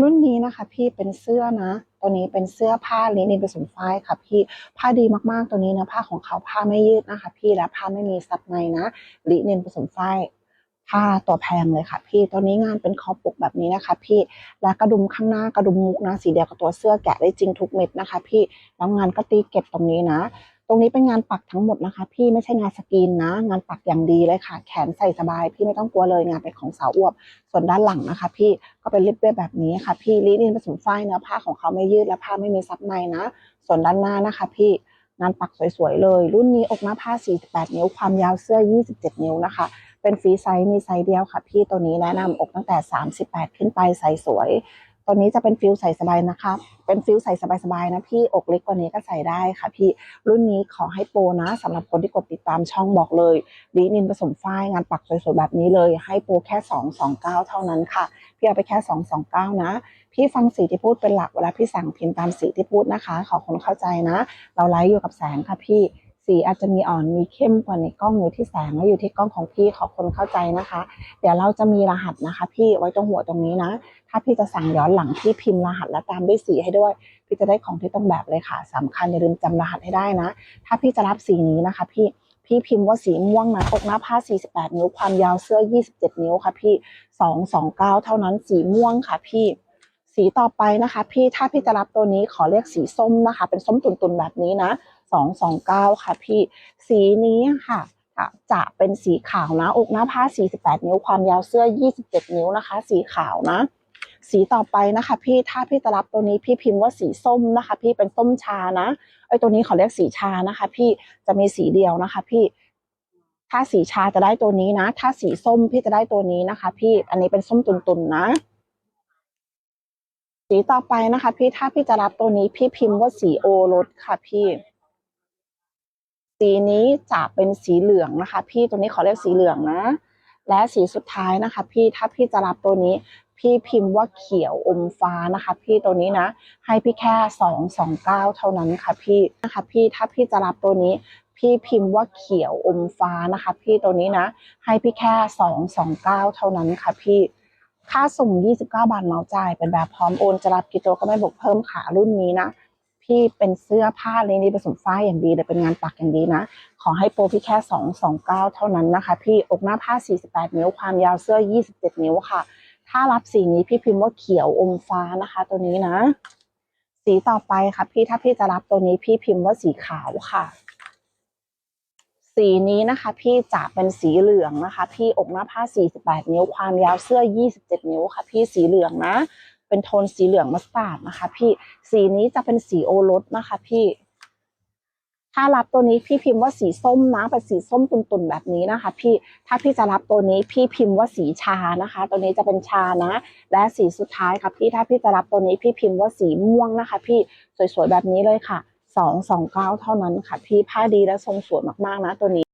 รุ่นนี้นะคะ พี่เป็นเสื้อนะ ตัวนี้เป็นเสื้อผ้าลินินผสมฝ้ายค่ะพี่ ผ้าดีมากๆ ตัวนี้เนื้อผ้าของเขาผ้าไม่ยืดนะคะ พี่ และผ้าไม่มีซับในนะ ลินินผสมฝ้ายผ้าตัวแพงเลยค่ะ พี่ ตัวนี้งานเป็นคอปกแบบนี้นะคะ พี่ และกระดุมข้างหน้ากระดุมมุกนะ สีเดียวกับตัวเสื้อแกะได้จริงทุกเม็ดนะคะ พี่ แล้วงานก็ตีเก็บตรงนี้นะ ตรงนี้เป็นงานปักทั้งหมดนะคะ พี่ไม่ใช่งานสกรีนนะ งานปักอย่างดีเลยค่ะ แขนใส่สบาย พี่ไม่ต้องกลัวเลยงานเป็นของสาวอวบ ส่วนด้านหลังนะคะ พี่ก็เป็นริบเรียแบบนี้ค่ะ พี่ลินินผสมฝ้ายเนื้อผ้าของเขาไม่ยืดและผ้าไม่มีซับในนะ ส่วนด้านหน้านะคะ พี่งานปักสวยๆเลย รุ่นนี้อกหน้าผ้า 48 นิ้วความยาวเสื้อ 27 นิ้วนะคะ เป็นฟรีไซส์มีไซส์เดียวค่ะ พี่ตัวนี้แนะนำอกตั้งแต่ 38 ขึ้นไปใส่สวย ตัวนี้จะเป็นฟิลใส่สบายนะคะ เป็นฟิลใส่สบายๆนะพี่ อกเล็กกว่านี้ก็ใส่ได้ค่ะพี่ รุ่นนี้ขอให้โปรนะสำหรับคนที่กดติดตามช่องบอกเลยลีนินผสมฝ้ายงานปักสวยๆแบบนี้เลย ให้โปรแค่ 229 เท่านั้นค่ะ พี่เอาไปแค่ 229 นะ พี่ฟังสีที่พูดเป็นหลักเวลาพี่สั่งพิมพ์ตามสีที่พูดนะคะ ขอคนเข้าใจนะ เราไลฟ์อยู่กับแสงค่ะพี่ สีอาจจะมีอ่อนมีเข้มกว่าในกล้องอยู่ที่แสงและอยู่ที่กล้องของพี่ขอคนเข้าใจนะคะ เดี๋ยวเราจะมีรหัสนะคะ พี่ไว้ตรงหัวตรงนี้นะ ถ้าพี่จะสั่งย้อนหลังพี่พิมพ์รหัสและตามด้วยสีให้ด้วย พี่จะได้ของที่ต้องแบบเลยค่ะสำคัญอย่าลืมจำรหัสให้ได้นะ ถ้าพี่จะรับสีนี้นะคะ พี่พี่พิมพ์ว่าสีม่วงนะอกหน้าผ้า 48 นิ้วความยาวเสื้อ 27 นิ้วค่ะ พี่ 229 เท่านั้นสีม่วงค่ะ พี่สีต่อไปนะคะ พี่ถ้าพี่จะรับตัวนี้ขอเรียกสีส้มนะคะ เป็นส้มตุ่นๆแบบนี้นะ 229 ค่ะพี่สีนี้ค่ะจะเป็นสีขาวนะอกหน้าผ้า 48 นิ้วความยาวเสื้อ 27 นิ้วนะคะ สีขาวนะ สีต่อไปนะคะ พี่ถ้าพี่จะรับตัวนี้พี่พิมพ์ว่าสีส้มนะคะ พี่เป็นส้มชานะไอตัวนี้ขอเรียกสีชานะคะ พี่จะมีสีเดียวนะคะ พี่ถ้าสีชาจะได้ตัวนี้นะ ถ้าสีส้มพี่จะได้ตัวนี้นะคะ พี่อันนี้เป็นส้มตุนๆนะสีต่อไปนะคะ พี่ถ้าพี่จะรับตัวนี้พี่พิมพ์ว่าสีโอรสค่ะพี่ สีนี้จะเป็นสีเหลืองนะคะ พี่ตัวนี้ขอเรียกสีเหลืองนะ และสีสุดท้ายนะคะ พี่ถ้าพี่จะรับตัวนี้ พี่พิมพ์ว่าเขียวอมฟ้านะคะ พี่ตัวนี้นะ ให้พี่แค่สองสองเก้าเท่านั้นค่ะพี่นะคะ พี่ถ้าพี่จะรับตัวนี้ พี่พิมพ์ว่าเขียวอมฟ้านะคะ พี่ตัวนี้นะ ให้พี่แค่สองสองเก้าเท่านั้นค่ะพี่ค่าส่ง 29 บาทเมาจ่าย เป็นแบบพร้อมโอน จะรับกี่ตัวก็ไม่บวกเพิ่มขารุ่นนี้นะ พี่เป็นเสื้อผ้าเลยนี่ผสมฝ้ายอย่างดีแต่เป็นงานปักอย่างดีนะ ขอให้โปรพี่แค่229 เท่านั้นนะคะ พี่อกหน้าผ้า 48 นิ้วความยาวเสื้อ 27 นิ้วค่ะ ถ้ารับสีนี้พี่พิมพ์ว่าเขียวอมฟ้านะคะ ตัวนี้นะ สีต่อไปค่ะพี่ถ้าพี่จะรับตัวนี้พี่พิมพ์ว่าสีขาวค่ะสีนี้นะคะพี่จะเป็นสีเหลืองนะคะ พี่อกหน้าผ้า 48 นิ้วความยาวเสื้อ 27 นิ้วค่ะ พี่สีเหลืองนะ เป็นโทนสีเหลืองมัสตาร์ดนะคะ พี่สีนี้จะเป็นสีโอรสนะคะพี่ถ้ารับตัวนี้พี่พิมพ์ว่าสีส้มนะเป็นสีส้มตุ่นๆแบบนี้นะคะ พี่ถ้าพี่จะรับตัวนี้พี่พิมพ์ว่าสีชานะคะ ตัวนี้จะเป็นชานะ และสีสุดท้ายค่ะพี่ถ้าพี่จะรับตัวนี้พี่พิมพ์ว่าสีม่วงนะคะ พี่สวยๆแบบนี้เลยค่ะ229เท่านั้นค่ะ พี่ผ้าดีและทรงสวยมากๆนะตัวนี้